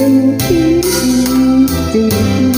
ยงคิดจริง